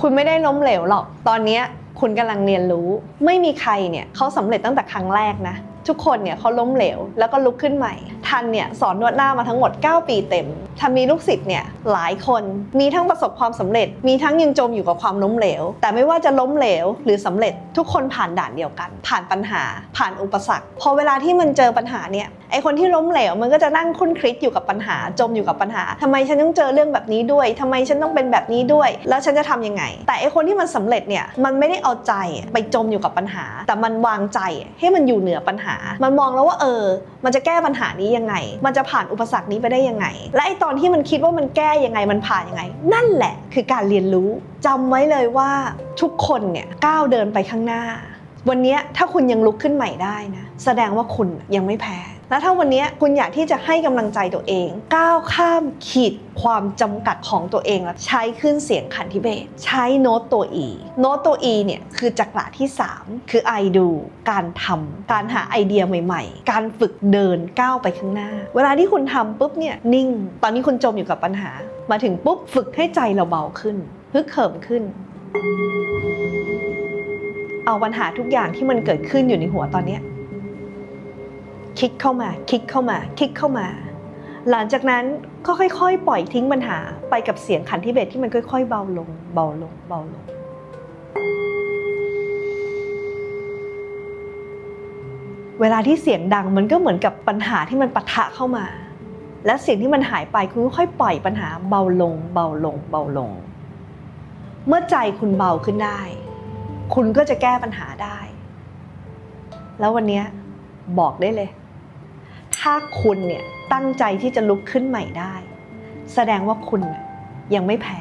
คุณไม่ได้ล้มเหลวหรอก ตอนนี้คุณกำลังเรียนรู้ ไม่มีใครเนี่ยเขาสำเร็จตั้งแต่ครั้งแรกนะ ทุกคนเนี่ยเขาล้มเหลวแล้วก็ลุกขึ้นใหม่ ทันเนี่ยสอนนวดหน้ามาทั้งหมด 9 ปีเต็มทันมีลูกศิษย์เนี่ยหลายคนมีทั้งประสบความสำเร็จ มีทั้งยังจมอยู่กับความล้มเหลว แต่ไม่ว่าจะล้มเหลวหรือสำเร็จทุกคนผ่านด่านเดียวกัน ผ่านปัญหาผ่านอุปสรรค พอเวลาที่มันเจอปัญหาเนี่ยไอคนที่ล้มเหลวมันก็จะนั่งคุ้นคิดอยู่กับปัญหา จมอยู่กับปัญหาทำไมฉันต้องเจอเรื่องแบบนี้ด้วยทำไมฉันต้องเป็นแบบนี้ด้วย แล้วฉันจะทำยังไง แต่ไอคนที่มันสำเร็จเนี่ยมันไม่ได้เอาใจไปจมอยู่กับปัญหา แต่มันวางใจให้มันอยู่เหนือปัญหา มันมองแล้วว่าเออ มันจะแก้ปัญหานี้ยังไง มันจะผ่านอุปสรรคนี้ไปได้ยังไง และไอตอนที่มันคิดว่ามันแก้ยังไงมันผ่านยังไง นั่นแหละคือการเรียนรู้จำไว้เลยว่าทุกคนเนี่ยก้าวเดินไปข้างหน้า วันนี้ถ้าคุณยังลุกขึ้นใหม่ได้นะแสดงว่าคุณยังไม่แพ้ และถ้าวันนี้คุณอยากที่จะให้กำลังใจตัวเอง ก้าวข้ามขีดความจำกัดของตัวเองแล้วใช้ขึ้นเสียงขันธิเบศใช้โน้ตตัว E โน้ตตัว E เนี่ยคือจักระที่ 3 คือ I do การทำการหาไอเดียใหม่ ๆ การฝึกเดินก้าวไปข้างหน้า เวลาที่คุณทำปุ๊บเนี่ยนิ่ง ตอนนี้คุณจมอยู่กับปัญหา มาถึงปุ๊บฝึกให้ใจเราเบาขึ้นฮึกเหิมขึ้นเอาปัญหาทุกอย่างที่มันเกิดขึ้นอยู่ในหัวตอนนี้ คลิกเข้ามาคลิกเข้ามาคลิกเข้ามา หลังจากนั้นก็ค่อย ๆ ปล่อยทิ้งปัญหาไปกับเสียงขันธิเบศที่มันค่อย ๆ เบาลง เบาลงเบาลงเวลาที่เสียงดังมันก็เหมือนกับปัญหาที่มันปะทะเข้ามา และเสียงที่มันหายไปคุณก็ค่อยปล่อยปัญหาเบาลง เบาลง เบาลง เมื่อใจคุณเบาขึ้นได้ คุณก็จะแก้ปัญหาได้ แล้ววันนี้บอกได้เลย ถ้าคุณเนี่ยตั้งใจที่จะลุกขึ้นใหม่ได้ แสดงว่าคุณยังไม่แพ้